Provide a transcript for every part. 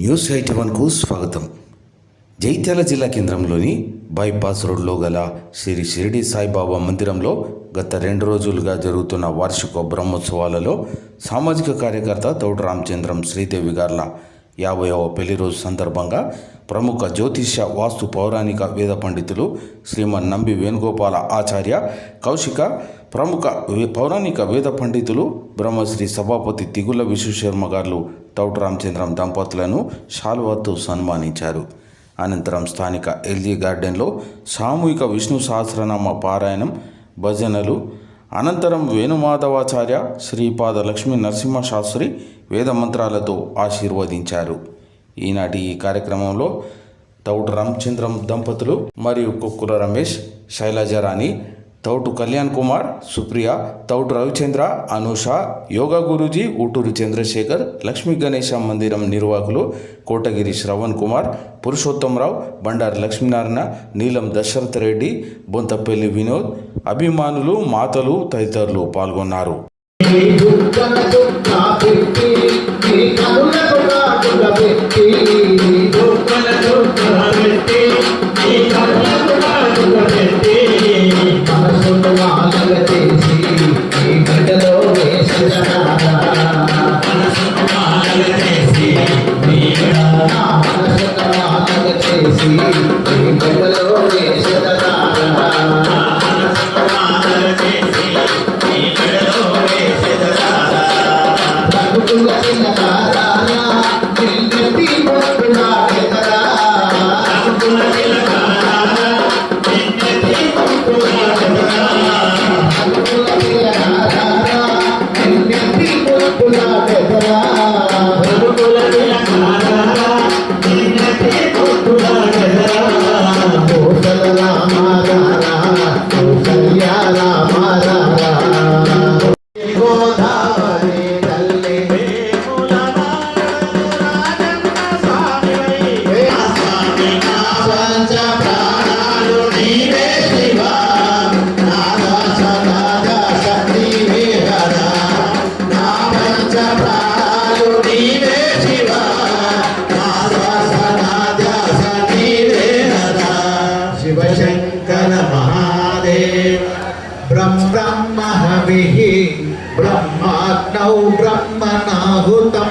News eighty వన్కు స్వాగతం. జైత్యాల జిల్లా కేంద్రంలోని బైపాస్ రోడ్లో గల శ్రీ షిరిడి సాయిబాబా మందిరంలో గత రెండు రోజులుగా జరుగుతున్న వార్షిక బ్రహ్మోత్సవాలలో సామాజిక కార్యకర్త తౌడు రామచంద్రం శ్రీదేవి గార్ల యాభైవ పెళ్ళి రోజు సందర్భంగా ప్రముఖ జ్యోతిష్య వాస్తు పౌరాణిక వేద పండితులు శ్రీమన్ నంబి వేణుగోపాల ఆచార్య కౌశిక ప్రముఖ పౌరాణిక వేద పండితులు బ్రహ్మశ్రీ సభాపతి తిగుల విశ్వశర్మ గారు టౌట్ రామచంద్రం దంపతులను షాల్వాతో సన్మానించారు. అనంతరం స్థానిక ఎల్జీ గార్డెన్లో సామూహిక విష్ణు సహస్రనామ పారాయణం భజనలు అనంతరం వేణుమాధవాచార్య శ్రీపాద లక్ష్మీ నరసింహ శాస్త్రి వేద మంత్రాలతో ఆశీర్వదించారు. ఈనాటి ఈ కార్యక్రమంలో తౌడు రామచంద్రం దంపతులు మరియు కుక్కుల రమేష్ శైలజరాణి తౌటు కళ్యాణ్ కుమార్ సుప్రియ తౌటు రవిచంద్ర అనూష యోగా గురూజీ ఊటూరు చంద్రశేఖర్ లక్ష్మీ గణేశ మందిరం నిర్వాహకులు కోటగిరి శ్రవణ్ కుమార్ పురుషోత్తమరావు బండారి లక్ష్మీనారాయణ నీలం దశరథ రెడ్డి బొంతపల్లి వినోద్ అభిమానులు మాతలు తదితరులు పాల్గొన్నారు. Thank you. ब्रह्माग्नौ ब्रह्मणाहुतं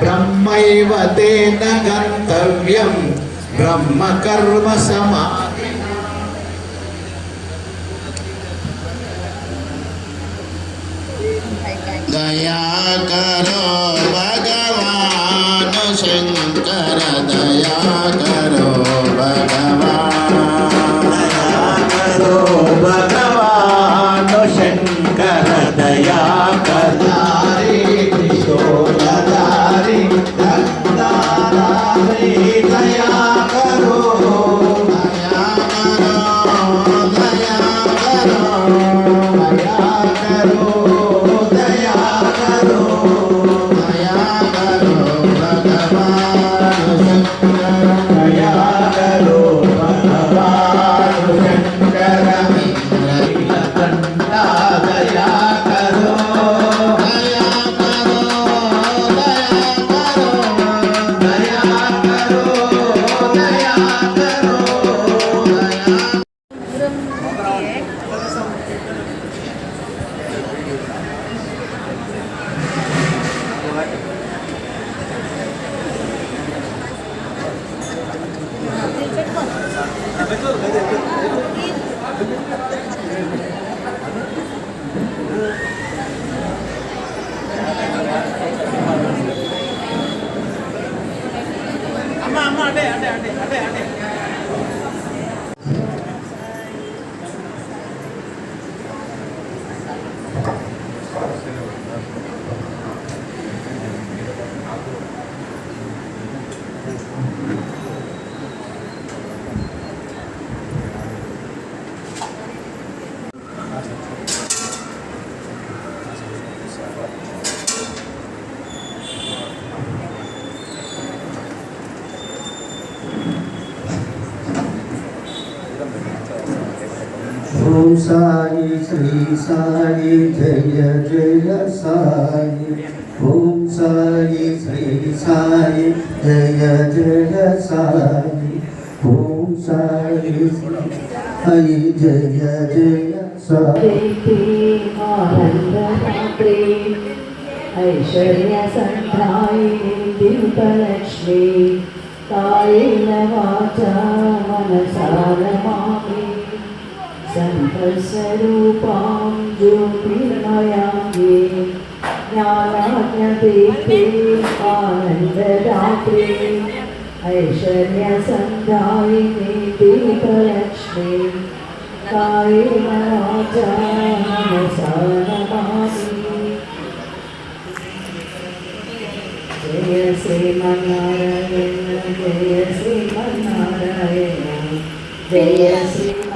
ब्रह्मैव तेन गन्तव्यं ब्रह्मकर्म समा दया करो ओम साई, श्री साई, जय जय साई। ओम साई, श्री साई, जय जय साई। ओम साई साई, जय जय साई। ऐश्वर्यसन्धायिनि दिव्यलक्ष्मी कायेन वाचा Sanhasarupam Jyotirnayami Jnanajnatiti Anandadatri Aisharya Sandhai Niti Palakshmi Kai Maraja Namasaramasi Jaya Sriman Narayana Jaya Sriman Narayana Jaya Sriman Narayana జయ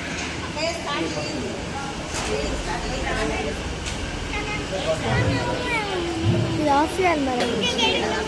ఇది ఆఫ్ చేయాలి మరి ఇలా.